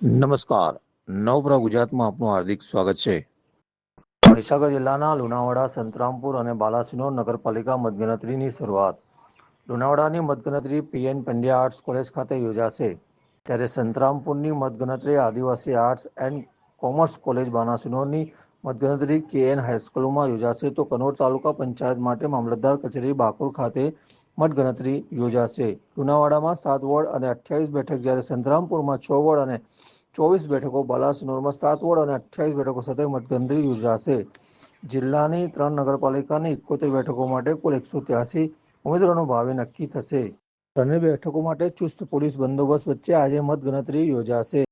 નમસ્કાર. નવપ્ર ગુજરાતમાં આપનું હાર્દિક સ્વાગત છે. મહીસાગર જિલ્લાના લુણાવાડા, સંતરામપુર અને બાલાસિનોર નગરપાલિકા મતગણતરીની શરૂઆત. લુણાવાડાની મતગણતરી પીએન પંડ્યા આર્ટ્સ કોલેજ ખાતે યોજાશે. ત્યારે સંતરામપુરની મતગણતરી Adivasi arts and commerce college બાલાસિનોરની મતગણતરી કેએન હાઈસ્કૂલમાં યોજાશે તો કનોર તાલુકા પંચાયત માટે મામલતદાર કચેરી બાકુર ખાતે મતગણતરી યોજાશે. લુણાવાડામાં સાત વોર્ડ અને અઠ્યાવીસ બેઠક જ્યારે સંતરામપુરમાં છ વોર્ડ અને ચોવીસ બેઠકો બાલાસિનોરમાં સાત વોર્ડ અને અઠ્યાવીસ બેઠકો સાથે મતગણતરી યોજાશે. જિલ્લાની ત્રણ નગરપાલિકાની એકોતેર બેઠકો માટે કુલ એકસો ત્યાસી ઉમેદવારોનું ભાવિ નક્કી થશે. ત્રણેય બેઠકો માટે ચુસ્ત પોલીસ બંદોબસ્ત વચ્ચે આજે મતગણતરી યોજાશે.